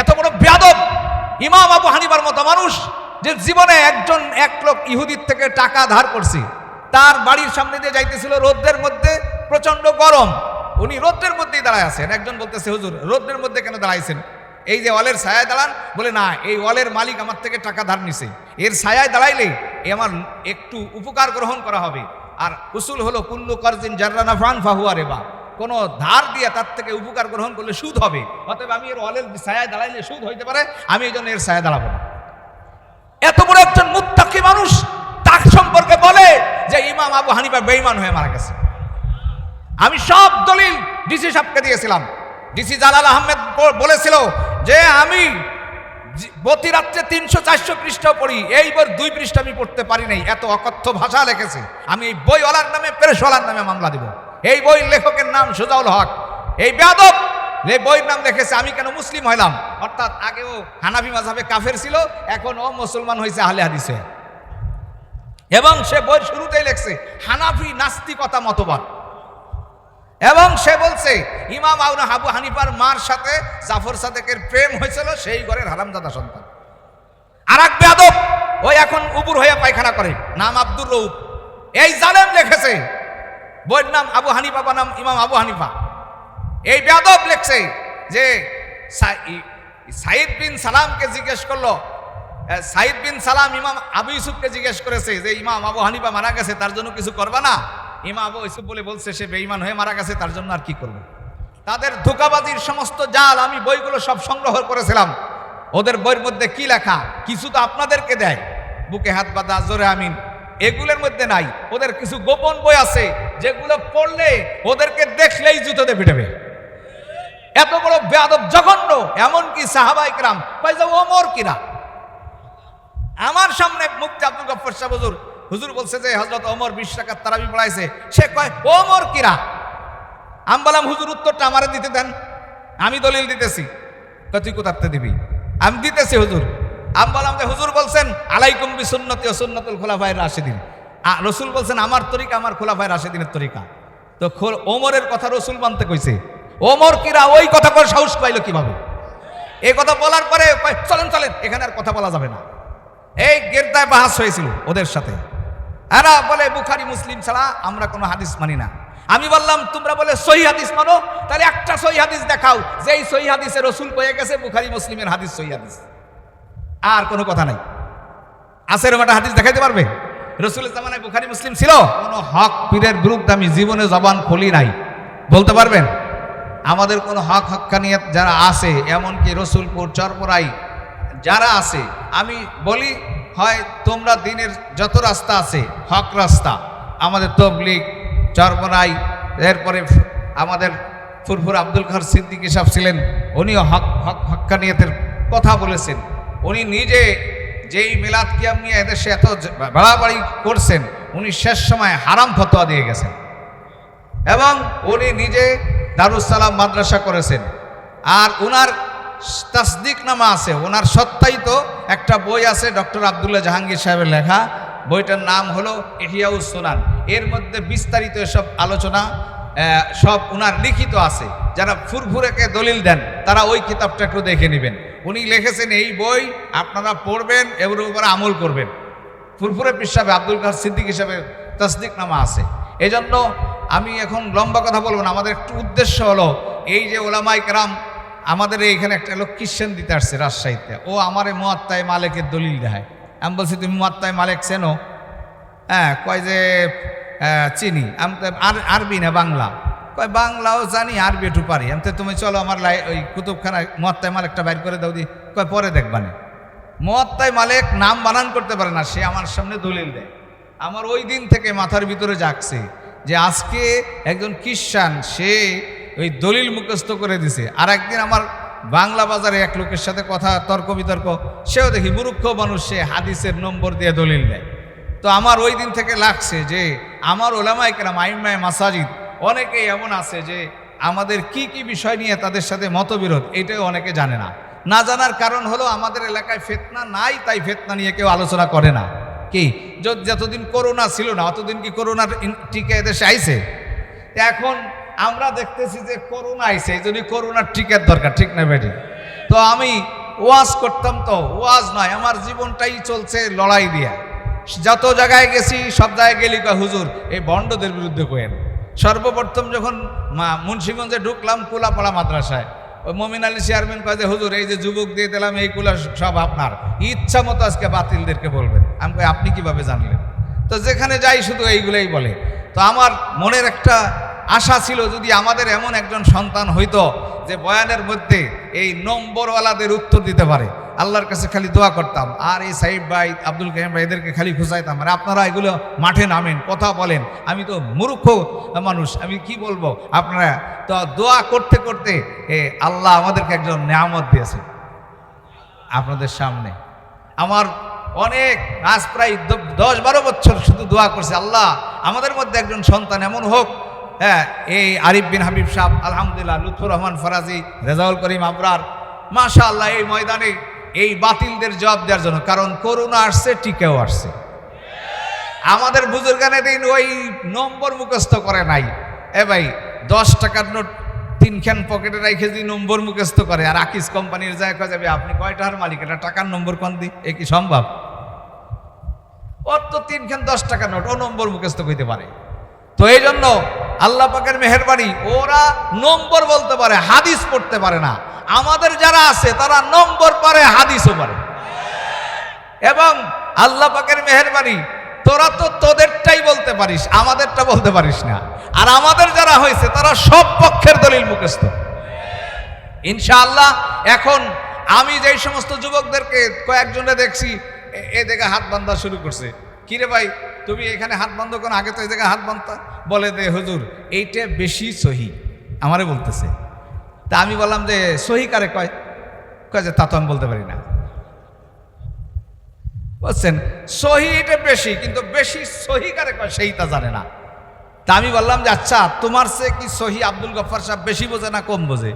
এত বড় বেয়াদব। ইমাম আবু হানিবার মতো মানুষ যে জীবনে একজন এক লোক ইহুদির থেকে টাকা ধার করছে, তার বাড়ির সামনে দিয়ে যাইতেছিল রোদ্রের মধ্যে প্রচণ্ড গরম। উনি রোদ্রের মধ্যেই দাঁড়ায় আছেন। একজন বলতেছে, হুজুর, রোদ্রের মধ্যে কেন দাঁড়াইছেন? এই যে ওয়ালের ছায়ায় দাঁড়ান, বলে, না, এই ওয়ালের মালিক আমার থেকে টাকা ধার নিছে। এর ছায়ায় দাঁড়াইলে এ আমার একটু উপকার গ্রহণ করা হবে। আর উসুল হলো, কুল্লু করজিন জার্রানা ফান ফাহুয়া রেবা। কোনো ধার দিয়ে তার থেকে উপকার গ্রহণ করলে সুদ হবে। অতএব আমি এর ওয়ালের ছায়ায় দাঁড়াইলে সুদ হইতে পারে, আমি এই জন্য এর ছায়ায় দাঁড়াবো না। এত বড় একজন মুত্তাকি মানুষ তার সম্পর্কে বলে যে ইমাম আবু হানিফা বেঈমান হয়ে মারা গেছে। আমি সব দলিল ডিসি সাহেবকে দিয়েছিলাম। ডিসি জালাল আহমেদ বলেছিল যে আমি প্রতি রাত্রে তিনশো চারশো পৃষ্ঠা পড়ি এই বই দুই পৃষ্ঠা আমি পড়তে পারি নাই, এত অকথ্য ভাষা লিখেছে। আমি এই বইওয়ালার নামে প্রেসওয়ালার নামে মামলা দিব। এই বই লেখকের নাম সুজাউল হক। এই বেয়াদব এই বইয়ের নাম লিখেছে, আমি কেন মুসলিম হইলাম? অর্থাৎ আগেও হানাফি মাঝাবে কাফের ছিল এখন ও মুসলমান হয়েছে আহলে হাদিসে। এবং সে বইয়ের শুরুতেই লেখছে, হানাফি নাস্তিকতা মতবাদ। এবং সে বলছে, ইমাম আউনা হাবু হানিফার মার সাথে জাফর সাদেকের প্রেম হয়েছিল, সেই ঘরের হারামদাদা সন্তান। আর এক বেয়াদব, ওই এখন উপুর হয়ে পায়খানা করে, নাম আব্দুর রৌফ এই জালেম লিখেছে বইয়ের নাম আবু হানিফা বা নাম ইমাম আবু হানিফা। এই বেয়াদব লেখছে যে সাইদ বিন সালামকে জিজ্ঞেস করল। সাইদ বিন সালাম ইমাম আবু ইউসুফকে জিজ্ঞেস করেছে যে, ইমাম আবু হানিফা মারা গেছে, তার জন্য কিছু করবা না? ইমাম আবু ইউসুফ বলে, বলছে, সে বেঈমান হয়ে মারা গেছে, তার জন্য আর কি করব? তাদের ধোকাবাজির সমস্ত জাল আমি বইগুলো সব সংগ্রহ করেছিলাম। ওদের বইয়ের মধ্যে কি লেখা? কিছু তো আপনাদেরকে দেয়। বুকে হাত বাঁধা, জোরে আমিন। এগুলোর মধ্যে নাই। ওদের কিছু গোপন বই আছে, যেগুলো পড়লে ওদেরকে দেখলেই জুতোতে পিটাবে এত বড় বেয়াদব জঘন্য, এমনকি সাহাবাই কিরাম কয় যে, ওমর কিরা? আমার সামনে মুক্তি আব্দুল গফর শাহ হুজুর হুজুর বলছে যে হজরত ওমর বিশ টাকার তারাবি পড়াইছে। সে কয়, ওমর কিরা? আমি বললাম, হুজুর, উত্তরটা আমারে দিতে দেন। আমি দলিল দিতেছি। তুই কোথাতে দিবি? আমি দিতেছি, হুজুর। আমি বললাম যে হুজুর বলছেন, আলাইকুম বি সুন্নতি ও সুন্নতুল খোলাফায়ের রাশেদিন। রসুল বলছেন, আমার তরিকা আমার খোলাফায়ের রাশেদিনের তরিকা। তো ওমরের কথা রসুল মানতে কইছে। ওমর কিরা ওই কথা করে সাহস পাইলো কীভাবে? এই কথা বলার পরে চলেন চলেন, এখানে আর কথা বলা যাবে না। এই গেরদায় বাহাস হয়েছিল ওদের সাথে। এরা বলে, বুখারি, মুসলিম ছাড়া আমরা কোনো হাদিস মানি না। আমি বললাম, তোমরা বলে, সহি হাদিস মানো? তাহলে একটা সহি হাদিস দেখাও। যে এই সহি হাদিসে রসুল কয়ে গেছে, বুখারি, মুসলিমের হাদিস সহি হাদিস। আর কোনো কথা নাই। আছে এরকম একটা হাদিস দেখাইতে পারবে? রসুলের জামানায় বুখারি, মুসলিম ছিল? কোনো হক পীরের বিরুদ্ধে আমি জীবনে জবান খুলি নাই। বলতে পারবেন? আমাদের কোনো হক হক্কানিয়ত যারা আছে, এমনকি রসুলপুর চরপরাই যারা আছে, আমি বলি, হয় তোমরা দিনের যত রাস্তা আছে, হক রাস্তা, আমাদের তবলিগ চরপরাই এরপরে আমাদের ফুরফুর আব্দুল খার সিদ্দিক সাহেব ছিলেন, উনিও হক হক, হক্কানিয়তের কথা বলেছেন। উনি নিজে যেই মিলাদ কিয়াম নিয়ে এদেশে এত বাড়াবাড়ি করছেন, উনি শেষ সময় হারাম ফতোয়া দিয়ে গেছেন। এবং উনি নিজে দারুসালাম মাদ্রাসা করেছেন। আর ওনার তাসদিক নামা আছে ওনার সত্যায়িত একটা বই আছে ডক্টর আবদুল্লাহ জাহাঙ্গীর সাহেবের লেখা। বইটার নাম হলো এহিয়াউস সোনান। এর মধ্যে বিস্তারিত এসব আলোচনা সব ওনার লিখিত আছে। যারা ফুরফুরেকে দলিল দেন, তারা ওই কিতাবটা একটু দেখে নেবেন। উনি লিখেছেন, এই বই আপনারা পড়বেন, এর উপরে আমল করবেন। ফুরফুরে পিসাবে, আব্দুল কার সিদ্দিক হিসাবে তসদিক নামা আছে। এই জন্য আমি এখন লম্বা কথা বলব না, আমাদের একটু উদ্দেশ্য হলো, এই যে ওলামাই কেরাম আমাদের এইখানে একটা লোক কিশ্চেন দিতে আসছে রাজশাহীতে? ও আমার মোয়াত্তায় মালিকের দলিল দেখায়। আমি বলছি, তুমি মোয়াত্তায় মালিক চেনো? হ্যাঁ কয় যে চিনি। আমি আর, আরবি না, বাংলা। কয়, বাংলাও জানি, আরবি একটু পারি। আমি তুমি চলো আমার লাই, ওই কুতুবখানা মোয়াত্তায় মালিকটা বাইর করে দাও দি। কয়, পরে দেখবানে মোয়াত্তায় মালিক নাম বানান করতে পারে না, সে আমার সামনে দলিল দেয়। আমার ওই দিন থেকে মাথার ভিতরে জাগছে যে আজকে একজন খ্রিস্টান, সে ওই দলিল মুখস্থ করে দিছে। আর একদিন আমার বাংলা বাজারে এক লোকের সাথে কথা, তর্ক বিতর্ক, সেও দেখি মূর্খ মানুষ, সে হাদিসের নম্বর দিয়ে দলিল দেয়। তো আমার ওই দিন থেকে লাগছে যে আমার ওলামাই কেরাম আইমায় মাসাজিদ অনেকেই এমন আছে যে আমাদের কি কি বিষয় নিয়ে তাদের সাথে মতবিরোধ, এটাও অনেকে জানে না। না জানার কারণ হলো আমাদের এলাকায় ফেতনা নাই, তাই ফেতনা নিয়ে কেউ আলোচনা করে না। কি? যতদিন করোনা ছিল না, অতদিন কি করোনার টিকা এদেশে আইছে? এখন আমরা দেখতেছি যে করোনা আইছে এই জন্য করোনার টিকার দরকার, ঠিক না বেটি? তো আমি ওয়াজ করতাম তো, ওয়াজ নয়, আমার জীবনটাই চলছে লড়াই দিয়া। যত জায়গায় গেছি, সব জায়গায় গেলি হুজুর, এই বন্ডদের বিরুদ্ধে কোয়েন সর্বপ্রথম যখন মা- মুন্সিগঞ্জে ঢুকলাম কুলাপাড়া মাদ্রাসায় ওই মমিন আলী চেয়ারম্যান কয় যে হুজুর এই যে যুবক দিয়ে দিলাম এইগুলো সব আপনার। ইচ্ছা মতো আজকে বাতিলদেরকে বলবেন। আমি কই, আপনি কীভাবে জানলেন? তো যেখানে যাই শুধু এইগুলোই বলে। তো আমার মনের একটা আশা ছিল যদি আমাদের এমন একজন সন্তান হইতো যে বয়ানের মধ্যে এই নম্বরওয়ালাদের উত্তর দিতে পারে আল্লাহর কাছে খালি দোয়া করতাম। আর এই সাইব ভাই, আব্দুল কাহিম ভাই এদেরকে খালি খুঁজাইতাম আর আপনারা এগুলো মাঠে নামেন, কথা বলেন। আমি তো মূর্খ মানুষ, আমি কি বলব? আপনারা তো দোয়া করতে করতে, এ, আল্লাহ আমাদেরকে একজন নিয়ামত দিয়েছে। আপনাদের সামনে। আমার অনেক, আজ প্রায় দশ বারো বছর শুধু দোয়া করছে, আল্লাহ আমাদের মধ্যে একজন সন্তান এমন হোক। হ্যাঁ এই আরিফ বিন হাবিব সাহ আলহামদুলিল্লাহ, লুৎফুর রহমান ফরাজি, রেজাউল করিম আবরার মাশা আল্লাহ এই ময়দানে এই বাতিলদের জবাব দেওয়ার জন্য, কারণ করোনা আসছে, টিকেও আসছে। আমাদের বুজুর্গানে দিন ওই নম্বর মুখস্থ করে নাই। এ ভাই, দশ টাকার নোট তিনখান পকেটে রেখে যদি নম্বর মুখস্থ করে, আর আকিস কোম্পানির যায় কয়ে যাবে, আপনি কয়টার মালিক? এটা টাকার নম্বর কোন দি? এ কি সম্ভব? ওর তো তিনখান দশ টাকার নোট, ও নম্বর মুখস্থ হইতে পারে। তো এই জন্য আল্লাহ পাকের মেহরবানি, ওরা নম্বর বলতে পারে, হাদিস পড়তে পারে না। আমাদের যারা আছে, তারা নম্বর পারে, হাদিসও পারে। এবং আল্লাহ পাকের মেহরবানি, তোরা তো তোদেরটাই বলতে পারিস, আমাদেরটা বলতে পারিস না। আর আমাদের যারা হয়েছে, তারা সব পক্ষের দলিল মুখস্থ। ইনশাআল্লাহ, এখন আমি যেই সমস্ত যুবকদেরকে কয়েকজনে দেখছি, এ- জায়গায় হাত বান্ধা শুরু করছে। কিরে ভাই, তুমি এখানে হাত বান্ধ কোন আগে তো এই জায়গায় হাত বান্ধা। বলে দে, হুজুর, এইটা বেশি সহি। আমারে বলতেছে। তা আমি বললাম যে, সহি কারে কয়? কয় যে, তা তো আমি বলতে পারি না। বুঝছেন সহি এটা বেশি, কিন্তু বেশি সহি কারে কয় সেই তা জানে না। তা আমি বললাম যে আচ্ছা তোমার সে কি সহি আব্দুল গফার সাহেব বেশি বোঝে না কম বোঝে?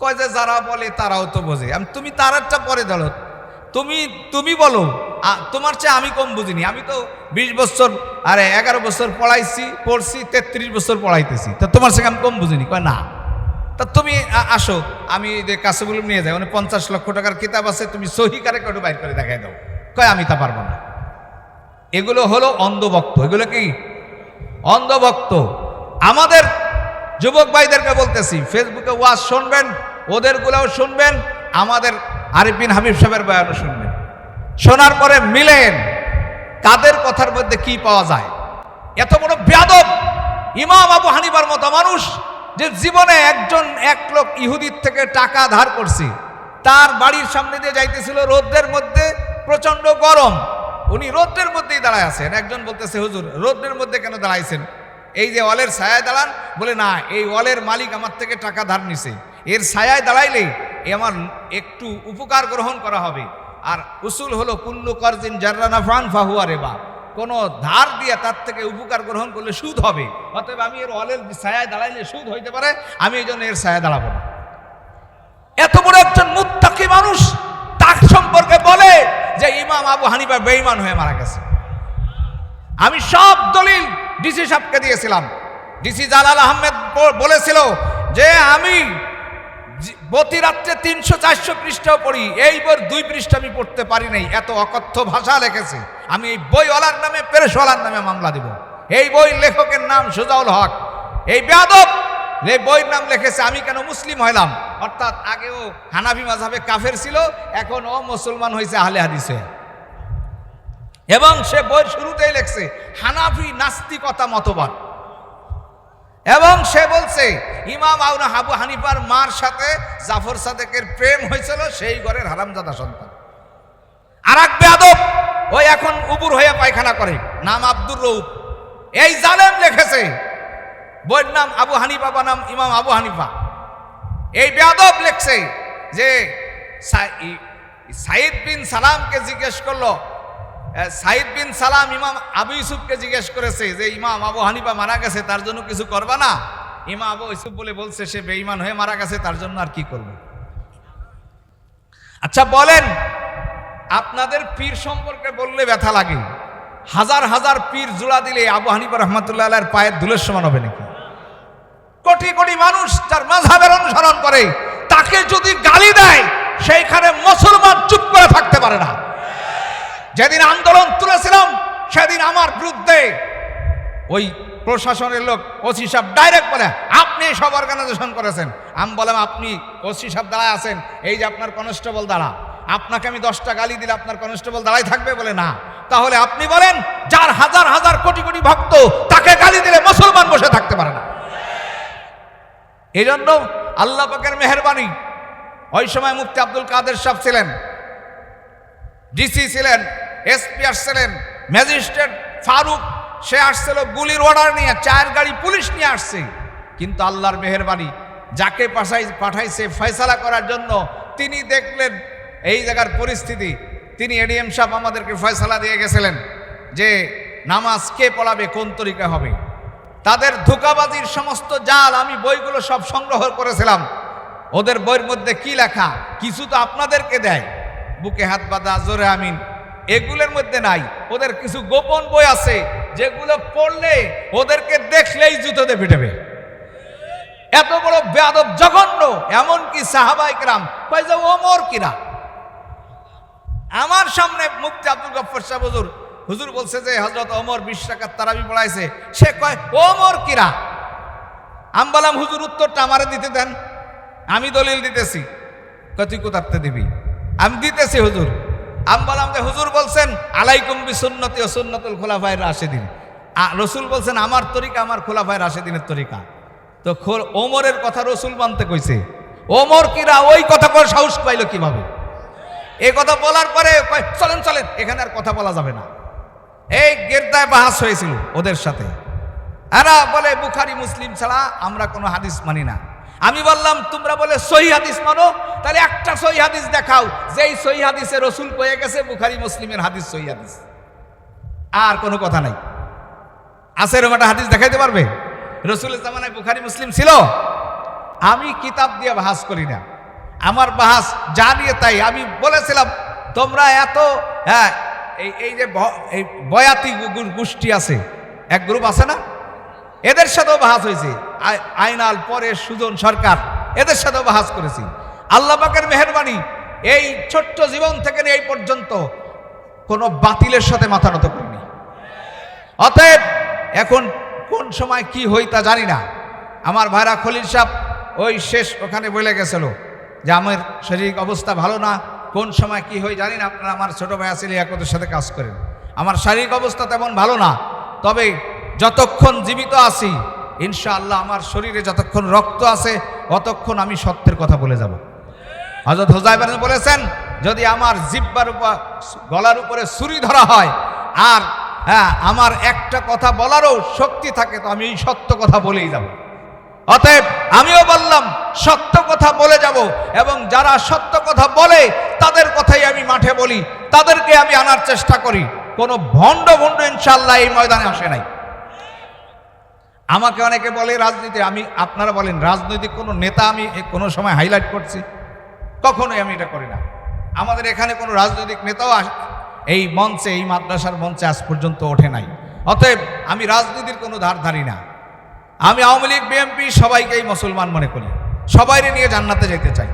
কয় যে, যারা বলে তারাও তো বোঝে। আমি, তুমি তারারটা পরে ধরো। তুমি তুমি বলো তোমার চেয়ে আমি কম বুঝিনি। আমি তো বিশ বছর, আরে এগারো বছর পড়াইছি, পড়ছি, তেত্রিশ বছর পড়াইতেছি। তা তোমার থেকে আমি কম বুঝিনি। কয় না। তা তুমি আসো, আমি যে কাছেগুলো নিয়ে যাই মানে পঞ্চাশ লক্ষ টাকার কিতাব আছে, তুমি সহি কারে একটু বাইর করে দেখাই দাও। কয়, আমি তা পারব না। এগুলো হলো অন্ধভক্ত। এগুলো কি? অন্ধভক্ত। আমাদের যুবক ভাইদেরকে বলতেছি, ফেসবুকে ওয়াজ শুনবেন ওদেরগুলোও শুনবেন, আমাদের আরিফ বিন হাবিব সাহেবের বয়ানও শুনবেন। শোনার পরে মিলেন কাদের কথার মধ্যে কি পাওয়া যায়? এত বড় বেয়াদব! ইমাম আবু হানিবার মতো মানুষ যে জীবনে একজন এক লোক ইহুদির থেকে টাকা ধার করছে, তার বাড়ির সামনে দিয়ে যাইতেছিল রোদ্রের মধ্যে প্রচণ্ড গরম। উনি রোদ্রের মধ্যেই দাঁড়ায় আছেন। একজন বলতেছে, হুজুর, রোদ্রের মধ্যে কেন দাঁড়াইছেন? এই যে ওয়ালের ছায়ায় দাঁড়ান, বলে, না, এই ওয়ালের মালিক আমার থেকে টাকা ধার নিছে। এর ছায়ায় দাঁড়াইলেই এ আমার একটু উপকার গ্রহণ করা হবে। আর উসুল হলো, কুল্লু করজিন জার্রানা ফান ফাহুয়া রেবা। কোনো ধার দিয়ে তার থেকে উপকার গ্রহণ করলে সুদ হবে। অতএব আমি এর অলের ছায়ায় দাঁড়াইলে সুদ হইতে পারে, আমি এই জন্য এর ছায়ায় দাঁড়াবো না। এত বড় একজন মুত্তাকি মানুষ তার সম্পর্কে বলে যে ইমাম আবু হানিফা বেঈমান হয়ে মারা গেছে। আমি সব দলিল ডিসি সাহেবকে দিয়েছিলাম। ডিসি জালাল আহমেদ বলেছিল যে আমি প্রতি রাত্রে তিনশো, চারশো পৃষ্ঠাও পড়ি। এই বই দুই পৃষ্ঠা আমি পড়তে পারি নাই। এত অকথ্য ভাষা লেখেছে। আমি এই বইওয়ালার নামে, পেরেশওয়ালার নামে মামলা দেব। এই বই লেখকের নাম সুজাউল হক। এই বেয়াদব! এই বইয়ের নাম লিখেছে, আমি কেন মুসলিম হইলাম? অর্থাৎ আগেও হানাফি মাঝাবে কাফের ছিল, এখন ও মুসলমান হয়েছে আহলে হাদিসে। এবং সে বইয়ের শুরুতেই লেখছে, হানাফি নাস্তিকতা মতবাদ। এবং সে বলছে, ইমাম আউনা হাবু হানিফার মার সাথে জাফর সাদেকের প্রেম হয়েছিল, সেই ঘরের হারামজাদা সন্তান। আর এক বেয়াদব, ওই এখন উপুর হয়ে পায়খানা করে, নাম আব্দুর রৌফ এই জালেম লিখেছে, বইয়ের নাম আবু হানিফা বা নাম ইমাম আবু হানিফা। এই বেয়াদব লিখছে যে সাইদ বিন সালামকে জিজ্ঞেস করল সাইদ বিন সালাম ইমাম আবু ইউসুফকে জিজ্ঞেস করেছে যে, ইমাম আবু হানিফা মারা গেছে, তার জন্য কিছু করবা না? ইমাম আবু ইউসুফ বলে বলছে, সে বেঈমান হয়ে মারা গেছে, তার জন্য আর কি করবে? আচ্ছা বলেন, আপনাদের পীর সম্পর্কে বললে ব্যথা লাগে। হাজার হাজার পীর জোড়া দিলে আবু হানিফা রহমতুল্লাহ আলাইয়ের পায়ের ধুলের সমান হবে নাকি? কোটি কোটি মানুষ তার মাঝহাবের অনুসরণ করে, তাকে যদি গালি দেয়, সেইখানে মুসলমান চুপ করে থাকতে পারে না। যেদিন আন্দোলন তুলেছিলাম, সেদিন আমার বিরুদ্ধে ওই প্রশাসনের লোক ওসি সাহেব ডাইরেক্ট বলে, আপনি সব অর্গানাইজেশন করেছেন। আমি বললাম, আপনি ওসি সাহেব দাঁড়ায় আছেন, এই যে আপনার কনস্টেবল দাঁড়া, আপনাকে আমি দশটা গালি দিলে আপনার কনস্টেবল দাঁড়াই থাকবে বলে না। তাহলে আপনি বলেন, যার হাজার হাজার কোটি কোটি ভক্ত তাকে গালি দিলে মুসলমান বসে থাকতে পারে না। এই জন্য আল্লাহ পাকের মেহরবানি, ওই সময় মুফতি আব্দুল কাদের সাহেব ছিলেন, ডিসি ছিলেন এসপি আসছিলেন, ম্যাজিস্ট্রেট ফারুক, সে আসছিল গুলির অর্ডার নিয়ে চার গাড়ি পুলিশ নিয়ে আসছে। কিন্তু আল্লাহর মেহরবানি, যাকে পাঠাই পাঠাইছে ফয়সালা করার জন্য, তিনি দেখলেন এই জায়গার পরিস্থিতি। তিনি এডিএম সাহেব আমাদেরকে ফয়সালা দিয়ে গেছিলেন যে, নামাজ কে পড়াবে, কোন তরিকা হবে? তাদের ধোকাবাজির সমস্ত জাল আমি বইগুলো সব সংগ্রহ করেছিলাম। ওদের বইয়ের মধ্যে কি লেখা? কিছু তো আপনাদেরকে দেয়। বুকে হাত বাঁধা, জোরে আমিন। এগুলোর মধ্যে নাই। ওদের কিছু গোপন বই আছে, যেগুলো পড়লে ওদেরকে দেখলেই জুতোতে পিটাবে এত বড় বেয়াদব জঘন্য, এমনকি সাহাবাইকরাম কয় যে ওমর কিরা? আমার সামনে মুফতি আব্দুল গফর সাহেব হুজুর হুজুর বলছে যে হজরত ওমর বিশ তারাবি পড়াইছে। সে কয় ওমর কিরা? আমি বললাম, হুজুর, উত্তরটা আমারে দিতে দেন। আমি দলিল দিতেছি। তুই কোথাতে দিবি? আমি দিতেছি, হুজুর। আমি বললাম যে হুজুর বলছেন, আলাইকুম বি সুন্নতি ও সুন্নতুল খোলাফায়ের রাশেদিন। রসুল বলছেন, আমার তরিকা আমার খোলাফায়ের রাশেদিনের তরিকা। তো ওমরের কথা রসুল মানতে কইছে। ওমর কিরা ওই কথা করে সাহস পাইলো কীভাবে? এই কথা বলার পরে চলেন চলেন, এখানে আর কথা বলা যাবে না। এই গেরদায় বাহাস হয়েছিল ওদের সাথে। এরা বলে, বুখারি, মুসলিম ছাড়া আমরা কোনো হাদিস মানি না। আমি বললাম, তোমরা বলে সহি হাদিস মানো, তাহলে একটা সহি হাদিস দেখাও। যেই সহি হাদিসে রসুল কয়ে গেছে, বুখারি মুসলিমের হাদিস সহি হাদিস। আর কোনো কথা নাই। আছে একটা হাদিস দেখাইতে পারবে? রসুলের জামানায় বুখারি মুসলিম ছিল? আমি কিতাব দিয়ে বাহাস করি না। আমার বাহাস যা নিয়ে তাই আমি বলেছিলাম, তোমরা এত হ্যাঁ এই এই যে এই বয়াতি গোষ্ঠী আছে, এক গ্রুপ আছে না? এদের সাথেও বাহাস হয়েছে। আই- আইনাল পরে সুজন সরকার এদের সাথেও বাহাস করেছি। আল্লাহ পাকের মেহরবানি এই ছোট্ট জীবন থেকে এই পর্যন্ত কোনো বাতিলের সাথে মাথা নত করিনি। অতএব এখন কোন সময় কি হই তা জানি না। আমার ভাইরা খলিল সাহেব ওই শেষ ওখানে বলে গেছিল যে, আমার শারীরিক অবস্থা ভালো না, কোন সময় কি হই জানি না, আপনারা আমার ছোট ভাই আসলে একদের সাথে কাজ করেন। আমার শারীরিক অবস্থা তেমন ভালো না, তবে যতক্ষণ জীবিত আছি, ইনশাআল্লাহ আমার শরীরে যতক্ষণ রক্ত আছে, অতক্ষণ আমি সত্যের কথা বলে যাব। হজরত হোজাইবান বলেছেন, যদি আমার জিব্বার উপর, গলার উপরে ছুরি ধরা হয়, আর হ্যাঁ আমার একটা কথা বলারও শক্তি থাকে, তো আমি এই সত্য কথা বলেই যাব। অতএব আমিও বললাম, সত্য কথা বলে যাব, এবং যারা সত্য কথা বলে, তাদের কথাই আমি মাঠে বলি, তাদেরকে আমি আনার চেষ্টা করি। কোনো ভণ্ড ভণ্ড ইনশাল্লাহ এই ময়দানে আসে নাই। আমাকে অনেকে বলে রাজনীতি, আমি, আপনারা বলেন, রাজনৈতিক কোনো নেতা আমি কোনো সময় হাইলাইট করছি। কখনোই আমি এটা করি না। আমাদের এখানে কোনো রাজনৈতিক নেতাও এই মঞ্চে, এই মাদ্রাসার মঞ্চে আজ পর্যন্ত ওঠে নাই। অতএব আমি রাজনীতির কোনো ধার ধারি না। আমি আওয়ামী লীগ, বিএনপি সবাইকেই মুসলমান মনে করি। সবাইরে নিয়ে জান্নাতে যেতে চাই।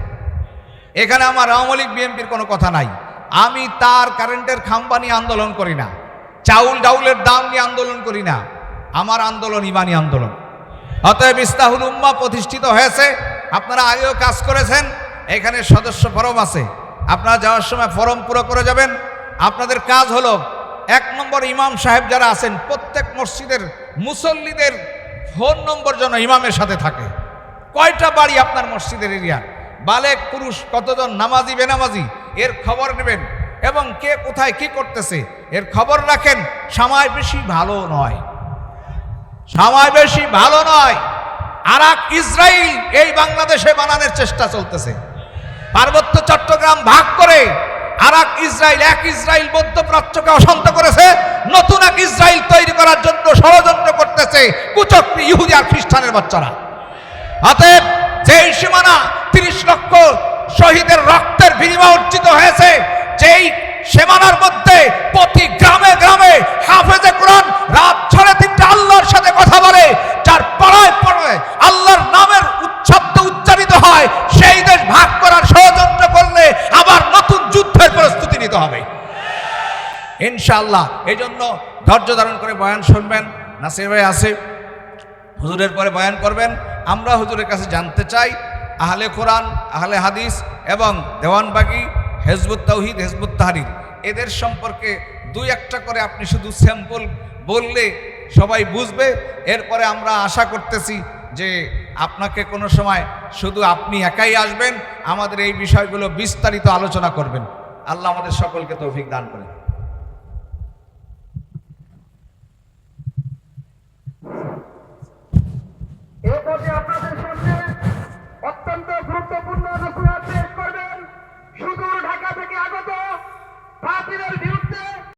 এখানে আমার আওয়ামী লীগ, বিএনপির কোনো কথা নাই। আমি তার কারেন্টের খাম্বা নিয়ে আন্দোলন করি না। চাউল ডাউলের দাম নিয়ে আন্দোলন করি না। আমার আন্দোলন, ইমানি আন্দোলন। অতএব ইস্তাহুল উম্মা প্রতিষ্ঠিত হয়েছে। আপনারা আগেও কাজ করেছেন। এখানে সদস্য ফরম আছে। আপনারা যাওয়ার সময় ফরম পুরো করে যাবেন। আপনাদের কাজ হলো, এক নম্বর ইমাম সাহেব যারা আছেন, প্রত্যেক মসজিদের মুসল্লিদের ফোন নম্বর যেন ইমামের সাথে থাকে। কয়টা বাড়ি আপনার মসজিদের এরিয়া? বালেক, পুরুষ, কতজন? নামাজি, বেনামাজি? এর খবর নেবেন। এবং কে কোথায় কি করতেছে? এর খবর রাখেন। সময় বেশি ভালো নয়। সময় বেশি ভালো নয়। আর ইসরায়েল এই বাংলাদেশে বানানোর চেষ্টা চলতেছে। পার্বত্য চট্টগ্রাম ভাগ করে আর এক ইসরায়েল এক ইসরায়েল মধ্যপ্রাচ্যকে অশান্ত করেছে। নতুন এক ইসরায়েল তৈরি করার জন্য ষড়যন্ত্র করতেছে কুচক্রী ইহুদি আর খ্রিস্টানের বাচ্চারা। অতএব যেই সীমানা তিরিশ লক্ষ শহীদের রক্তের বিনিময় অর্জিত হয়েছে, যেই সীমানার মধ্যে প্রতি গ্রামে গ্রামে হাফেজে কোরআন রাত ছড়ে তিনটা আল্লাহর সাথে কথা বলে যার পড়ায় পড়ায় আল্লাহর নামের উচ্ছব্দ উচ্চারিত হয় সেই দেশ ভাগ ইনশাআল্লাহ। এই জন্য ধৈর্য ধারণ করে বয়ান শুনবেন। নাসির ভাই আছে, হুজুরের পরে বয়ান করবেন। আমরা হুজুরের কাছে জানতে চাই, আহলে কোরআন, আহলে হাদিস এবং দেওয়ানবাগি, হেজবুত তৌহিদ হেজবুত তাহারির, এদের সম্পর্কে দুই একটা করে আপনি শুধু স্যাম্পল বললে সবাই বুঝবে। এরপরে আমরা আশা করতেছি যে আপনাকে কোনো সময় শুধু আপনি একাই আসবেন, আমাদের এই বিষয়গুলো বিস্তারিত আলোচনা করবেন। আল্লাহ আমাদের সকলকে তৌফিক দান করেন। পথে আপনাদের সামনে অত্যন্ত গুরুত্বপূর্ণ নসিহাত পেশ করবেন। সুদূর ঢাকা থেকে আগত ফাতিলের বিরুদ্ধে